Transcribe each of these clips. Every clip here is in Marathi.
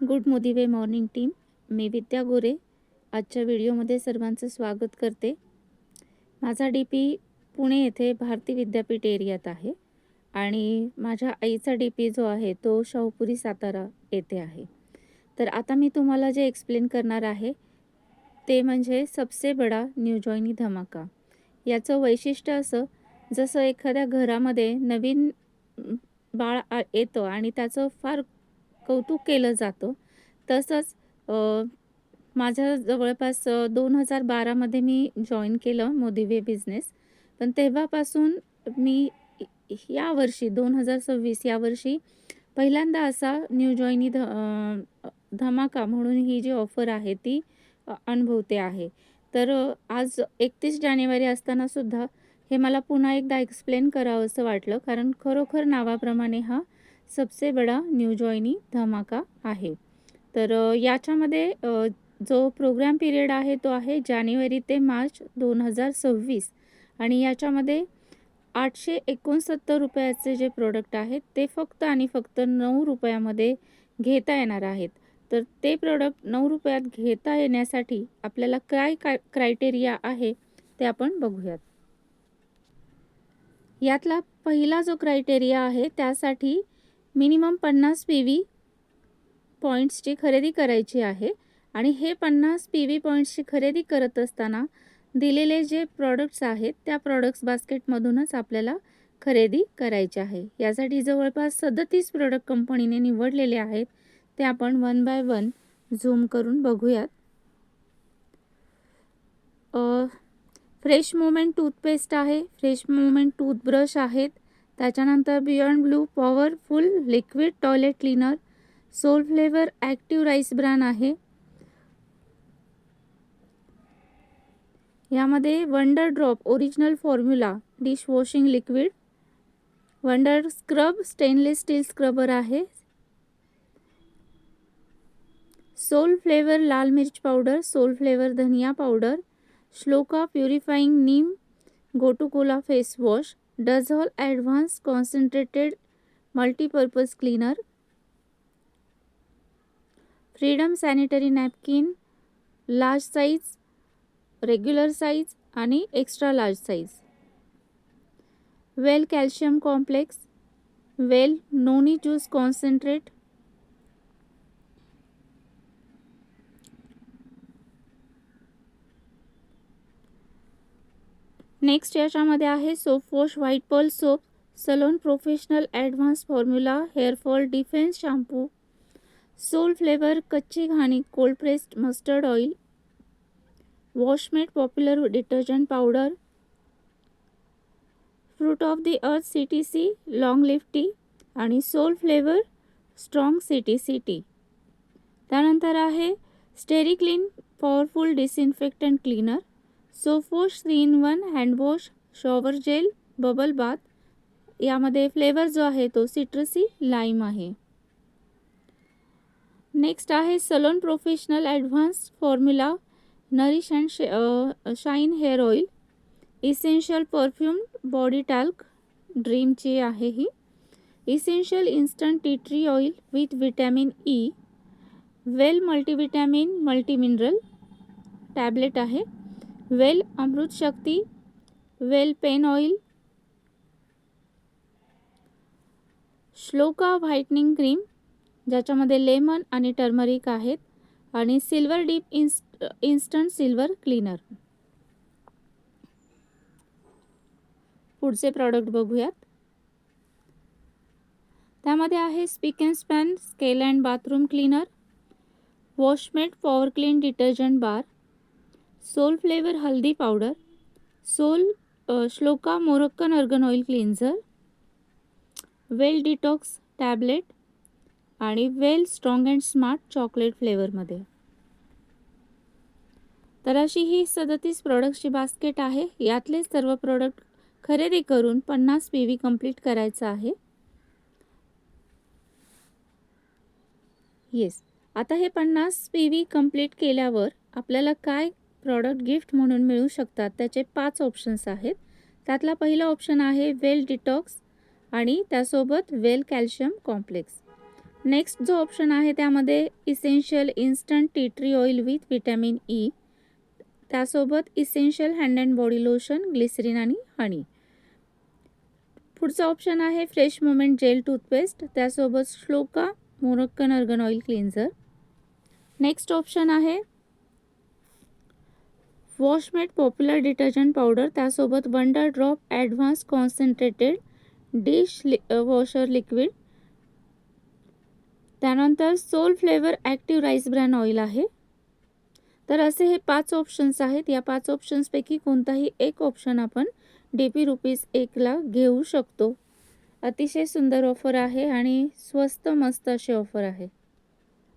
गुड मोदीवे मॉर्निंग टीम. मी विद्या गोरे. आजच्या व्हिडिओमध्ये सर्वांचं स्वागत करते. माझा डी पी पुणे येथे भारती विद्यापीठ एरियात आहे आणि माझ्या आईचा डी पी जो आहे तो शाहूपुरी सातारा येथे आहे. तर आता मी तुम्हाला जे एक्सप्लेन करणार आहे ते म्हणजे सबसे बडा न्यूजॉईनी धमाका. याचं वैशिष्ट्य असं जसं एखाद्या घरामध्ये नवीन बाळ आ- येतं आणि त्याचं फार कौतुक केलं जातं. तसंच माझ्या जवळपास दोन हजार बारामध्ये मी जॉईन केलं मोदिवे बिझनेस पण तेव्हापासून मी या वर्षी दोन हजार सव्वीस या वर्षी पहिल्यांदा असा न्यू जॉईनी ध धमाका म्हणून ही जी ऑफर आहे ती अनुभवते आहे. तर आज एकतीस जानेवारी असतानासुद्धा हे मला पुन्हा एकदा एक्सप्लेन करावं असं वाटलं. कारण खरोखर नावाप्रमाणे हा सबसे बडा न्यू जॉईनी धमाका आहे. तर याच्यामध्ये जो प्रोग्राम पिरियड आहे तो आहे जानेवारी ते मार्च दोन हजार सव्वीस. आणि याच्यामध्ये आठशे एकोणसत्तर रुपयाचे जे प्रोडक्ट आहेत ते फक्त आणि फक्त नऊ रुपयामध्ये घेता येणार आहेत. तर ते प्रोडक्ट नऊ रुपयात घेता येण्यासाठी आपल्याला काय काय क्रायटेरिया आहे ते आपण बघूयात. यातला पहिला जो क्रायटेरिया आहे त्यासाठी मिनिमम पन्नास पी व्ही पॉईंट्सची खरेदी करायची आहे. आणि हे पन्नास पी व्ही पॉईंट्सची खरेदी करत असताना दिलेले जे प्रॉडक्ट्स आहेत त्या प्रॉडक्ट्स बास्केटमधूनच आपल्याला खरेदी करायचे आहे. यासाठी जवळपास सदतीस प्रोडक्ट कंपनीने निवडलेले आहेत. ते आपण वन बाय वन झूम करून बघूयात. फ्रेश मुवमेंट टूथपेस्ट आहे. फ्रेश मुवमेंट टूथब्रश आहेत. त्याच्यानंतर beyond blue powerful liquid toilet cleaner sol flavour active rice bran आहे. यामध्ये wonder drop original formula dish washing liquid wonder scrub stainless steel scrubber आहे. सोल फ्लेवर लाल मिर्च पावडर सोल फ्लेवर धनिया powder Shloka purifying neem gotu kola face wash dazzle advance concentrated multipurpose cleaner freedom sanitary napkin large size regular size आणि extra large size well calcium complex well noni juice concentrate next याच्यामध्ये आहे soap wash white pearl soap salon professional advance formula hairfall defence shampoo sol flavour कच्ची घाणी cold pressed mustard oil washmate popular detergent powder fruit of the earth C T C long leaf tea आणि sol flavour strong C T C tea त्यानंतर आहे steri clean powerful disinfectant cleaner सोफोश wash three in one handwash shower gel bubble bath यामध्ये फ्लेवर जो आहे तो सिट्रसी लाईम आहे. नेक्स्ट आहे salon professional advance formula nourish and शे shine hair oil essential perfume body talc ड्रीमची आहे ही. Essential instant tea tree oil with vitamin E well multivitamin multimineral tablet आहे. Well Amrit Shakti well pain oil Shloka whitening cream ज्याच्यामध्ये लेमन आणि टर्मरिक आहेत आणि सिल्वर डीप इन्स्ट इन्स्टंट सिल्वर क्लीनर. पुढचे प्रॉडक्ट बघूयात. त्यामध्ये आहे spic and span scale and bathroom cleaner washmate power clean detergent bar sol flavour haldi powder sol Shloka Moroccan argan oil cleanser well detox tablet आणि well strong and smart chocolate फ्लेवरमध्ये. तर अशी ही सदतीस प्रॉडक्ट्सची बास्केट आहे. यातले सर्व प्रोडक्ट खरेदी करून पन्नास पी व्ही कंप्लीट करायचं आहे. येस. आता हे पन्नास पी व्ही कंप्लीट केल्यावर आपल्याला काय प्रॉडक्ट गिफ्ट म्हणून मिळू शकतात. त्याचे पाच ऑप्शन्स आहेत. त्यातला पहिला ऑप्शन आहे वेल डिटॉक्स आणि त्यासोबत वेल कॅल्शियम कॉम्प्लेक्स. नेक्स्ट जो ऑप्शन आहे त्यामध्ये essential instant tea tree oil with vitamin E त्यासोबत essential hand and body lotion glycerine आणि हनी पुढचं ऑप्शन आहे फ्रेश मोमेंट जेल टूथपेस्ट त्यासोबत Shloka Moroccan argan oil cleanser next option आहे वॉशमेट पॉप्युलर डिटर्जंट पावडर त्यासोबत wonder drop advance concentrated dish लि वॉशर लिक्विड. त्यानंतर sol flavour active rice bran oil आहे. तर असे हे पाच ऑप्शन्स आहेत. या पाच ऑप्शन्सपैकी कोणताही एक ऑप्शन आपण डी पी रुपीज एकला घेऊ शकतो. अतिशय सुंदर ऑफर आहे आणि स्वस्त मस्त अशी ऑफर आहे.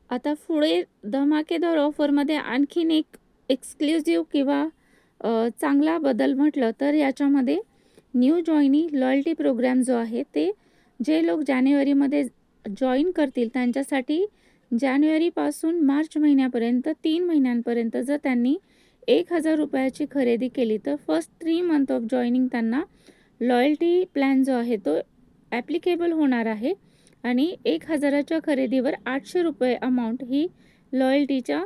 आता पुढे धमाकेदार ऑफरमध्ये आणखीन एक एक्सक्लुझिव्ह किंवा चांगला बदल म्हटलं तर याच्यामध्ये न्यू जॉईनी लॉयल्टी प्रोग्रॅम जो आहे ते जे लोक जानेवारीमध्ये जॉईन करतील त्यांच्यासाठी जानेवारीपासून मार्च महिन्यापर्यंत तीन महिन्यांपर्यंत जर त्यांनी एक हजार रुपयाची खरेदी केली तर first three month of joining त्यांना लॉयल्टी प्लॅन जो आहे तो ॲप्लिकेबल होणार आहे आणि एक हजाराच्या खरेदीवर आठशे रुपये अमाऊंट ही लॉयल्टीच्या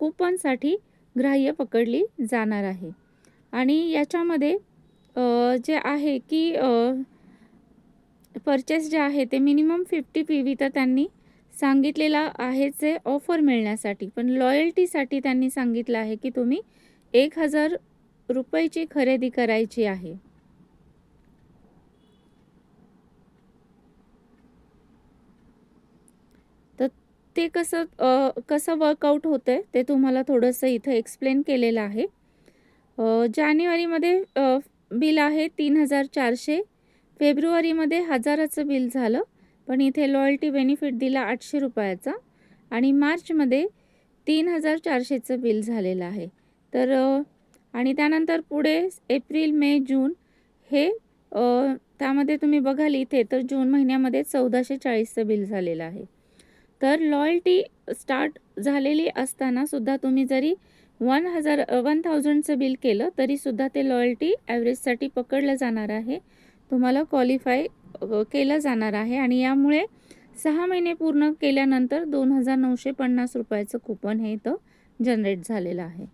कुपनसाठी ग्राह्य पकडली जाणार आहे. आणि याच्यामध्ये जे आहे की परचेस जे आहे ते मिनिमम फिफ्टी पी व्ही तर त्यांनी सांगितलेला आहे जे ऑफर मिळण्यासाठी. पण लॉयल्टीसाठी त्यांनी सांगितलं आहे की तुम्ही एक हजार रुपयाची खरेदी करायची आहे तर ते कसं कसं वर्कआउट होतं आहे ते तुम्हाला थोडंसं इथं एक्सप्लेन केलेलं आहे. जानेवारीमध्ये बिल आहे तीन हजार चारशे फेब्रुवारीमध्ये हजाराचं बिल झालं पण इथे लॉयल्टी बेनिफिट दिला आठशे रुपयाचा आणि मार्चमध्ये तीन हजार चारशेचं बिल झालेलं आहे. तर आणि त्यानंतर पुढे एप्रिल मे जून हे त्यामध्ये तुम्ही बघाल इथे तर जून महिन्यामध्ये चौदाशे चाळीसचं बिल झालेलं आहे. तर लॉयल्टी स्टार्ट झालेली असताना सुद्धा तुम्ही जरी वन हजार वन थाउजंडचं बिल केलं तरीसुद्धा ते लॉयल्टी ॲव्हरेजसाठी पकडलं जाणार आहे. तुम्हाला क्वालिफाय केलं जाणार आहे. आणि यामुळे सहा महिने पूर्ण केल्यानंतर दोन हजार नऊशे पन्नास रुपयाचं कुपन हे इथं जनरेट झालेलं आहे.